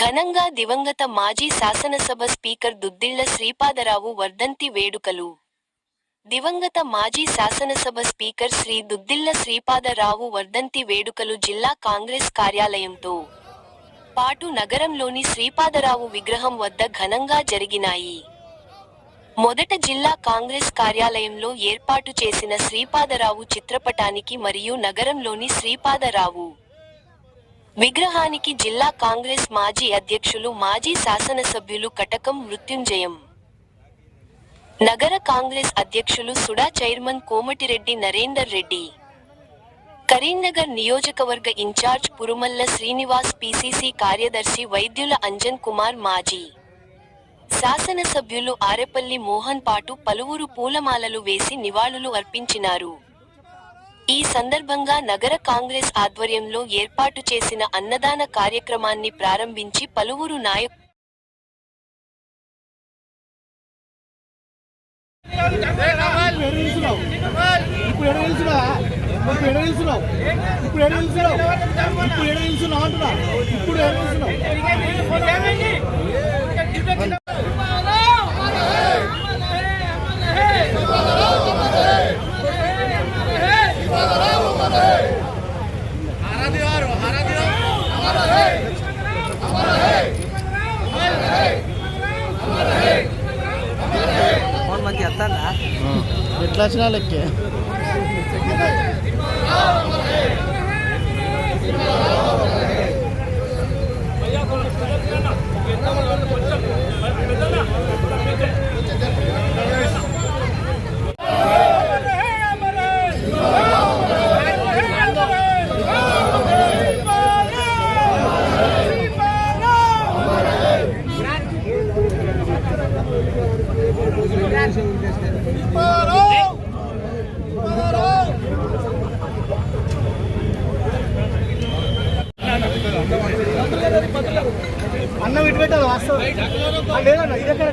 ఘనంగా దివంగత మాజీ శాసనసభ స్పీకర్ దుద్దిళ్ళ శ్రీపాదరావు వర్ధంతి వేడుకలు. దివంగత మాజీ శాసనసభ స్పీకర్ శ్రీ దుద్దిళ్ళ శ్రీపాదరావు వర్ధంతి వేడుకలు జిల్లా కాంగ్రెస్ కార్యాలయంతో పాటు నగరంలోని శ్రీపాదరావు విగ్రహం వద్ద ఘనంగా జరిగినాయి. మొదట జిల్లా కాంగ్రెస్ కార్యాలయంలో ఏర్పాటు చేసిన శ్రీపాదరావు చిత్రపటానికి మరియు నగరంలోని శ్రీపాదరావు విగ్రహానికి జిల్లా కాంగ్రెస్ మాజీ అధ్యక్షులు మాజీ శాసనసభ్యులు కటకం మృత్యుంజయం. నగర కాంగ్రెస్ అధ్యక్షులు సుడా చైర్మన్ కోమటిరెడ్డి నరేందర్ రెడ్డి. కరీంనగర్ నియోజకవర్గ ఇన్ఛార్జ్ పురుమల్ల శ్రీనివాస్ పిసిసి కార్యదర్శి వైద్యుల అంజన్ కుమార్ మాజీ. శాసనసభ్యులు ఆరెపల్లి మోహన్ పాటు పలువురు పూలమాలలు వేసి నివాళులు అర్పించినారు. ఈ సందర్భంగా నగర కాంగ్రెస్ ఆధ్వర్యంలో ఏర్పాటు చేసిన అన్నదాన కార్యక్రమాన్ని ప్రారంభించి పలువురు నాయకు ఇప్పుడు ಎತ್ತಲ್ಲ ಎಂಟು ಲಕ್ಷ ನಾಲ್ಕೆ ಭಯ್ಯ వాస్తవం ఆ, లేదన్న ఇది ఎక్కడ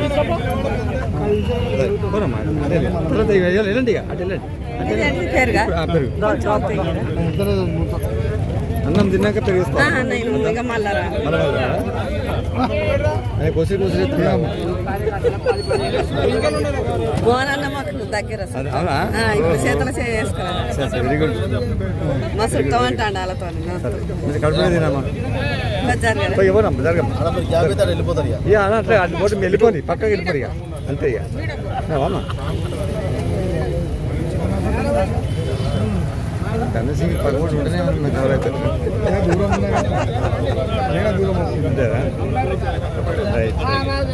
తీసుకోపో వెళ్ళండి ఇక అటు వెళ్ళండి అన్నం తిన్నాక పెరిగిస్తా కొసి కొసి ఇప్పుడు వెరీ గుడ్ మా వాళ్ళతో కడుపు తినామా ఎవరమ్మా జరగమ్మా వెళ్ళిపోతారు ఇక. అట్లా అటు పోటీ పక్కకి వెళ్ళిపోయి ఇక అంతే ఇక అమ్మా? కనీసం పదమూడు ఉంటేనే ఎవరైతే. అంతేనా రైట్.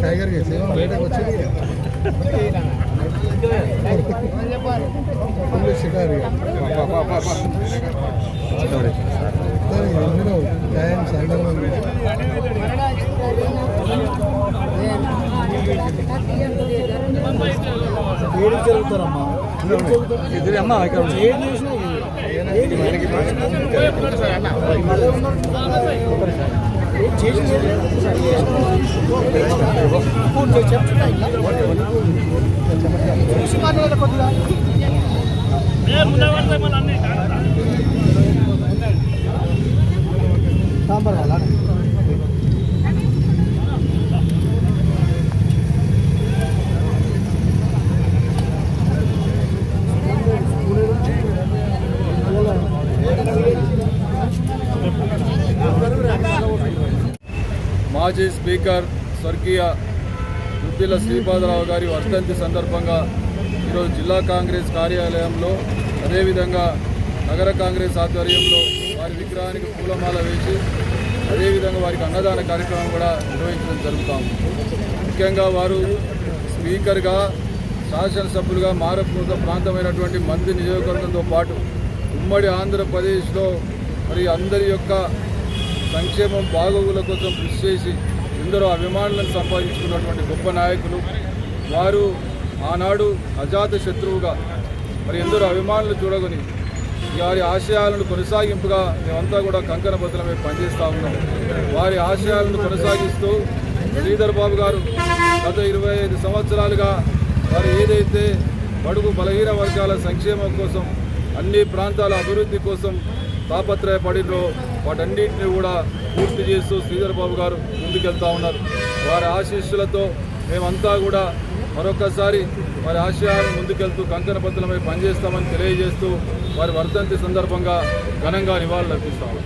టైగర్ బయటకు వచ్చి షికారు టైం సందర్భం ఏడు జరుగుతారమ్మా. ఇద్దరు అమ్మ ఇక్కడ. ఏడు చేసినా కొద్దిగా. సాంబార్ వాళ్ళ మాజీ స్పీకర్ స్వర్గీయ దుద్దిల శ్రీపాదరావు గారి వర్ధంతి సందర్భంగా ఈరోజు జిల్లా కాంగ్రెస్ కార్యాలయంలో అదేవిధంగా నగర కాంగ్రెస్ ఆధ్వర్యంలో వారి విగ్రహానికి పూలమాల వేసి అదేవిధంగా వారికి అన్నదాన కార్యక్రమం కూడా నిర్వహించడం జరుగుతాం ముఖ్యంగా వారు స్పీకర్గా శాసనసభ్యులుగా మారపూత ప్రాంతమైనటువంటి మంది నియోజకవర్గంతో పాటు ఉమ్మడి ఆంధ్రప్రదేశ్లో మరి అందరి యొక్క సంక్షేమం బాగోగుల కోసం కృషి చేసి ఎందరో అభిమానులను సంపాదించుకున్నటువంటి గొప్ప నాయకులు. వారు ఆనాడు అజాత శత్రువుగా మరి ఎందరో అభిమానులు చూడగొని వారి ఆశయాలను కొనసాగింపుగా మేమంతా కూడా కంకణ భద్రమే పనిచేస్తూ ఉన్నాం. వారి ఆశయాలను కొనసాగిస్తూ శ్రీధర్ బాబు గారు గత ఇరవై ఐదు సంవత్సరాలుగా వారు ఏదైతే బడుగు బలహీన వర్గాల సంక్షేమం కోసం అన్ని ప్రాంతాల అభివృద్ధి కోసం తాపత్రయపడినో వాటన్నింటినీ కూడా పూర్తి చేస్తూ శ్రీధర్ బాబు గారు ముందుకెళ్తా ఉన్నారు. వారి ఆశీస్సులతో మేమంతా కూడా మరొకసారి వారి ఆశయాలను ముందుకెళ్తూ కంకణబద్ధలమై పనిచేస్తామని తెలియజేస్తూ వారి వర్ధంతి సందర్భంగా ఘనంగా నివాళులర్పిస్తాము.